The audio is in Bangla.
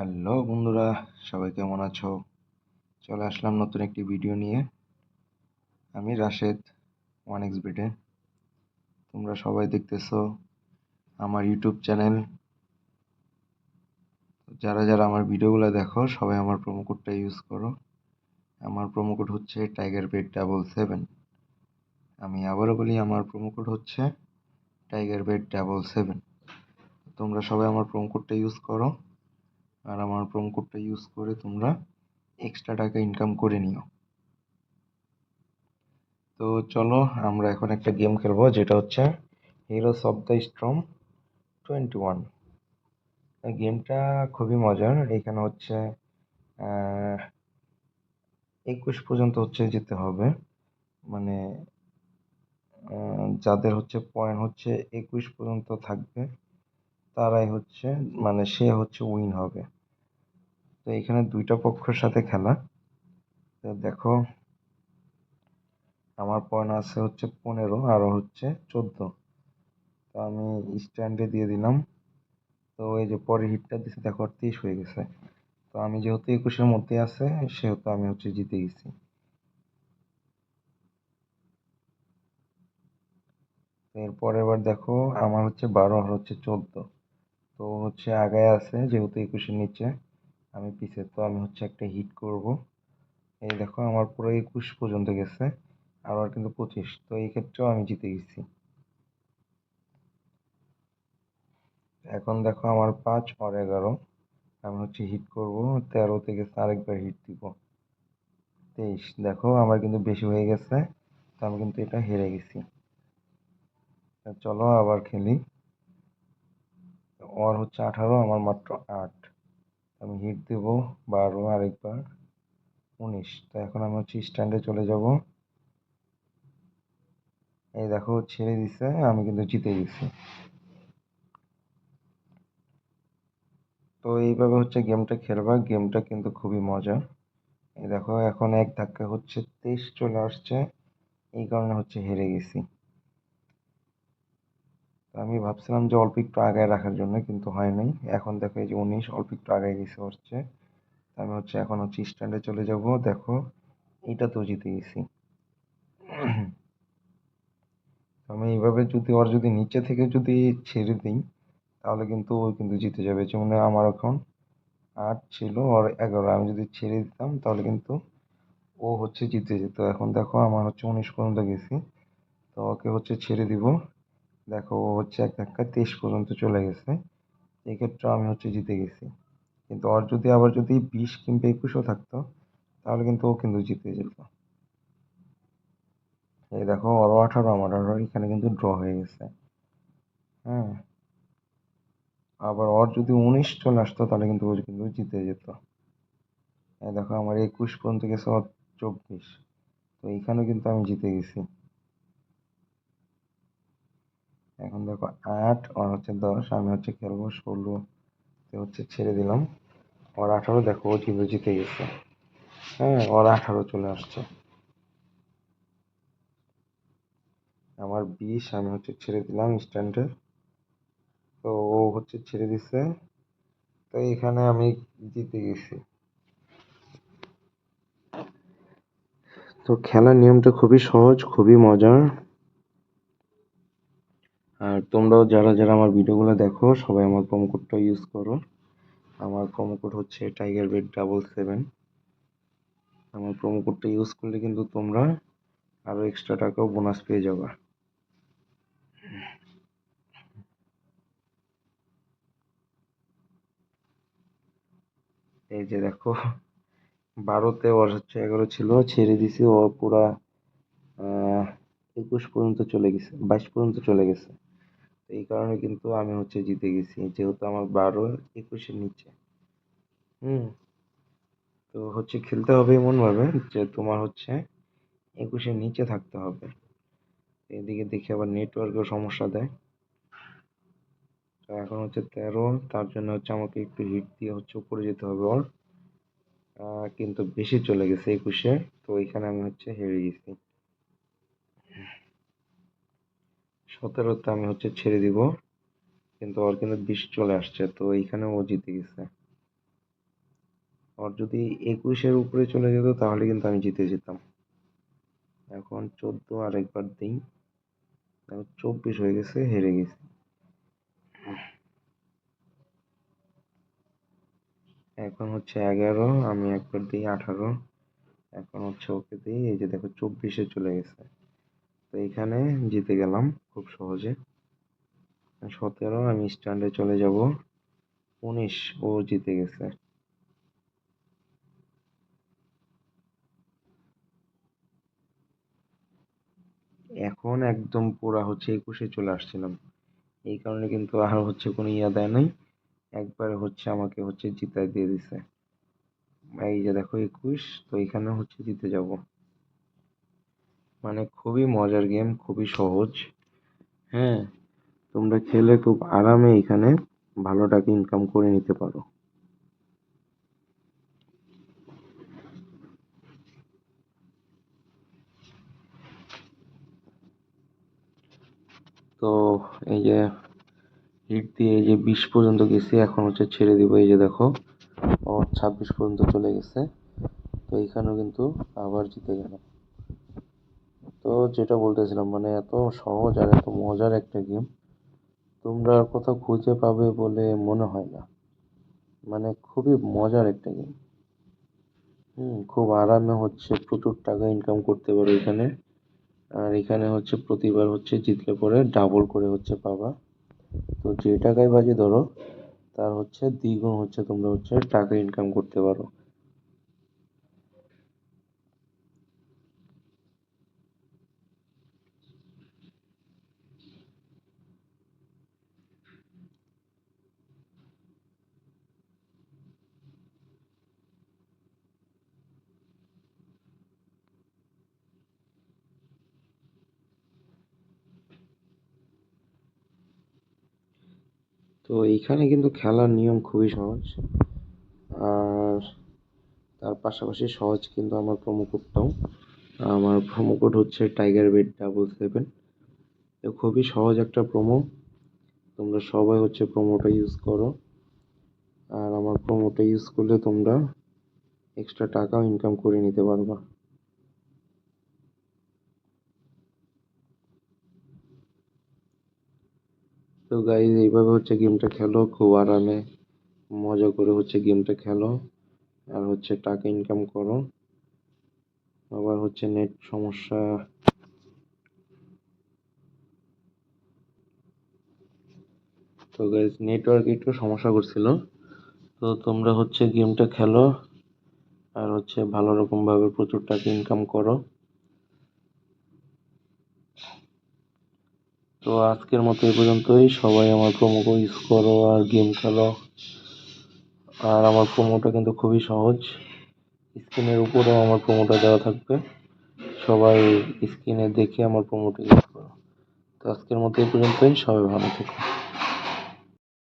হ্যালো বন্ধুরা, সবাই কেমন আছো? চলে আসলাম নতুন একটি ভিডিও নিয়ে। আমি রাশেদ ওয়ান এক্স বিটে তোমরা সবাই দেখতেছো আমার ইউটিউব চ্যানেল। যারা যারা আমার ভিডিওগুলো দেখো, সবাই আমার প্রোমো কোডটা ইউজ করো। আমার প্রোমো কোড হচ্ছে টাইগার বেড ডাবল সেভেন আমি আবারও বলি, আমার প্রোমো কোড হচ্ছে টাইগার বেড ডাবল সেভেন তোমরা সবাই আমার প্রোমো কোডটা ইউজ করো। আর আমার প্রোমো কোডটা ইউজ করে তোমরা এক্সট্রা টাকা ইনকাম করে নিও। তো চলো, আমরা এখন একটা গেম খেলব, যেটা হচ্ছে heroes of the storm twenty one গেমটা খুবই মজার, এখানে হচ্ছে একুশ পর্যন্ত হচ্ছে যেতে হবে। মানে যাদের হচ্ছে পয়েন্ট হচ্ছে একুশ পর্যন্ত থাকবে। তারাই হচ্ছে মানে সে হচ্ছে উইন হবে। তো এখানে দুইটা পক্ষের সাথে খেলা। তো দেখো, আমার পয়েন্ট আছে হচ্ছে পনেরো আরও হচ্ছে চোদ্দ। তো আমি স্ট্যান্ডে দিয়ে দিলাম। তো এই যে পরে হিটটা দিছে, দেখো তেইশ হয়ে গেছে। তো আমি যেহেতু একুশের মধ্যে আছে, সেহেতু আমি হচ্ছে জিতে গেছি। এরপর এবার দেখো, আমার হচ্ছে বারো, আর হচ্ছে চোদ্দ। তো হচ্ছে আগায় আছে, যেহেতু একুশের নিচে, আমি পিছে, তো আমি হচ্ছে একটা হিট করব। এই দেখো, আমার পুরো একুশ পর্যন্ত গেছে, আর কিন্তু পঁচিশ, তো এই ক্ষেত্রেও আমি জিতে গেছি। এখন দেখো, আমার পাঁচ আর এগারো, আমি হচ্ছে হিট করব তেরোতে গেছে আরেকবার হিট দিব। তেইশ, দেখো, আমার কিন্তু বেশি হয়ে গেছে, তো আমি কিন্তু এটা হেরে গেছি। চলো আবার খেলি। ওর হচ্ছে আঠারো, আমার মাত্র আট। আমি হিট দেব বারো আরেকবার। উনিশ। তো এখন আমি হচ্ছে স্ট্যান্ডে চলে যাব। এই দেখো, ছেড়ে দিছে, আমি কিন্তু জিতে গেছি। তো এইভাবে হচ্ছে গেমটা খেলবা। গেমটা কিন্তু খুবই মজা। এই দেখো, এখন এক ধাক্কা হচ্ছে, তেইশ চলে আসছে। এই কারণে হচ্ছে হেরে গেছি। আমি ভাবছিলাম যে অল্প একটু আগায় রাখার জন্য, কিন্তু হয় নাই। এখন দেখো এই যে উনিশ, অল্প একটু আগায় গেছে হচ্ছে। আমি হচ্ছে এখন হচ্ছে স্ট্যান্ডে চলে যাব। দেখো এটা তো জিতে গেছি। আমি এইভাবে যদি ওর যদি নিচে থেকে যদি ছেড়ে দিই, তাহলে কিন্তু ও কিন্তু জিতে যাবে। যেমন আমার এখন আট ছিল, ওর এগারো। আমি যদি ছেড়ে দিতাম, তাহলে কিন্তু ও হচ্ছে জিতে যেত। এখন দেখো, আমার হচ্ছে উনিশ পর্যন্ত গেছি। তো ওকে হচ্ছে ছেড়ে দিব। দেখো, ও হচ্ছে এক ধাক্কায় তেইশ পর্যন্ত চলে গেছে। এক্ষেত্রে আমি হচ্ছে জিতে গেছি। কিন্তু ওর যদি আবার যদি বিশ কিংবা একুশও থাকতো, তাহলে কিন্তু ও কিন্তু জিতে যেত। এই দেখো, ওরও আঠারো আমার আঠারো, এখানে কিন্তু ড্র হয়ে গেছে। হ্যাঁ। আবার ওর যদি উনিশ চলে আসতো, তাহলে কিন্তু ও কিন্তু জিতে যেত। এই দেখো, আমার একুশ পর্যন্ত গেছে, ওর চব্বিশ। তো এইখানেও কিন্তু আমি জিতে গেছি। এখন দেখো আট আর হচ্ছে দশ, আমি হচ্ছে খেলব ষোলো হচ্ছে ছেড়ে দিলাম। ওর আঠারো দেখো, ও কিন্তু জিতে গেছে। হ্যাঁ ওর আঠারো চলে আসছে। আমার বিশ, আমি হচ্ছে ছেড়ে দিলাম স্ট্যান্ডে। তো ও হচ্ছে ছেড়ে দিছে। তো এখানে আমি জিতে গেছি। তো খেলার নিয়মটা খুবই সহজ, খুবই মজার। আর তোমরাও যারা যারা আমার ভিডিওগুলো দেখো, সবাই আমার প্রোমো কোডটা ইউজ করো। আমার প্রোমো কোড হচ্ছে টাইগার বেড ডাবল সেভেন আমার প্রোমো কোডটা ইউজ করলে কিন্তু তোমরা আরও এক্সট্রা টাকাও বোনাস পেয়ে যাবা। এই যে দেখো, বারোতে ওর হচ্ছে এগারো ছিল, ছেড়ে দিছি, ও পুরা একুশ পর্যন্ত চলে গেছে, বাইশ পর্যন্ত চলে গেছে। এই কারণে কিন্তু আমি হচ্ছে জিতে গেছি। যেহেতু আমার বারো একুশের নিচে। হুম। তো হচ্ছে খেলতে হবে এমনভাবে যে তোমার হচ্ছে একুশের নিচে থাকতে হবে। এদিকে দেখে আবার নেটওয়ার্কেও সমস্যা দেয়। তো এখন হচ্ছে তেরো, তার জন্য হচ্ছে আমাকে একটু হিট দিয়ে হচ্ছে উপরে যেতে হবে ওর কিন্তু বেশি চলে গেছে একুশে, তো এখানে আমি হচ্ছে হেরে গেছি। সতেরোতে আমি হচ্ছে ছেড়ে দিব। কিন্তু ওর কিন্তু বিশ চলে আসছে, তো এইখানে ও জিতে গেছে। ওর যদি একুশের উপরে চলে যেত, তাহলে কিন্তু আমি জিতে যেতাম। এখন চোদ্দ আরেকবার দিই। এখন চব্বিশ হয়ে গেছে, হেরে গেছি। এখন হচ্ছে এগারো, আমি একবার দিই আঠারো। এখন হচ্ছে ওকে দিই, এই যে দেখো, চব্বিশে চলে গেছে। তো এখানে জিতে গেলাম খুব সহজে। সতেরো, আমি স্ট্যান্ডে চলে যাব। উনিশ, ও জিতে গেছে। এখন একদম পুরা হচ্ছে একুশে চলে আসছিলাম। এই কারণে কিন্তু আর হচ্ছে কোনো ইয়া দেয় নাই। একবারে হচ্ছে আমাকে হচ্ছে জিতাই দিয়ে দিছে। এই যে দেখো একুশ, তো এখানে হচ্ছে জিতে যাব। মানে খুবই মজার গেম খুবই সহজ। হ্যাঁ তোমরা খেলে খুব আরামে এখানে ভালো টাকা ইনকাম করে নিতে পারো। তো এই যে হিট দিয়ে এই যে বিশ পর্যন্ত গেছি, এখন হচ্ছে ছেড়ে দিব। এই যে দেখো ও ছাব্বিশ পর্যন্ত চলে গেছে। তো এইখানেও কিন্তু আবার জিতে গেলাম। তো যেটা বলতেছিলাম মানে এত সহজ আর এত মজার একটা গেম তোমরা কোথাও খুঁজে পাবে বলে মনে হয় না। মানে খুবই মজার একটা গেম হুম, খুব আরামে হচ্ছে প্রচুর টাকা ইনকাম করতে পারো এখানে। আর এখানে হচ্ছে প্রতিবার হচ্ছে জিতলে পরে ডাবল করে হচ্ছে পাবা। তো যে টাকায় বাজি ধরো, তার হচ্ছে দ্বিগুণ হচ্ছে তোমরা হচ্ছে টাকা ইনকাম করতে পারো। তো এইখানে কিন্তু খেলার নিয়ম খুবই সহজ। আর তার পাশাপাশি সহজ কিন্তু আমার প্রোমো কোডটাও আমার প্রোমো কোড হচ্ছে টাইগার বেড ডাবল সেভেন তো খুবই সহজ একটা প্রোমো তোমরা সবাই হচ্ছে প্রোমোটা ইউজ করো। আর আমার প্রোমোটা ইউজ করলে তোমরা এক্সট্রা টাকাও ইনকাম করে নিতে পারবা। তো গাইজ এইভাবে হচ্ছে গেমটা খেলো, খুব আরামে মজা করে হচ্ছে গেমটা খেলো। আর হচ্ছে টাকা ইনকাম করো। আবার হচ্ছে নেট সমস্যা। তো গাইজ নেটওয়ার্ক একটু সমস্যা করছিল। তো তোমরা হচ্ছে গেমটা খেলো। আর হচ্ছে ভালো রকমভাবে প্রচুর টাকা ইনকাম করো। তো আজকের মতো এই পর্যন্তই। সবাই আমার প্রোমো কোড ইউজ করো আর গেম খেলো। আর আমার প্রোমোটা কিন্তু খুবই সহজ। স্ক্রিনের উপরেও আমার প্রোমোটা দেওয়া থাকবে। সবাই স্ক্রিনে দেখে আমার প্রোমোটা ইউজ করো। তো আজকের মতো এই পর্যন্তই। সবাই ভালো থেকো।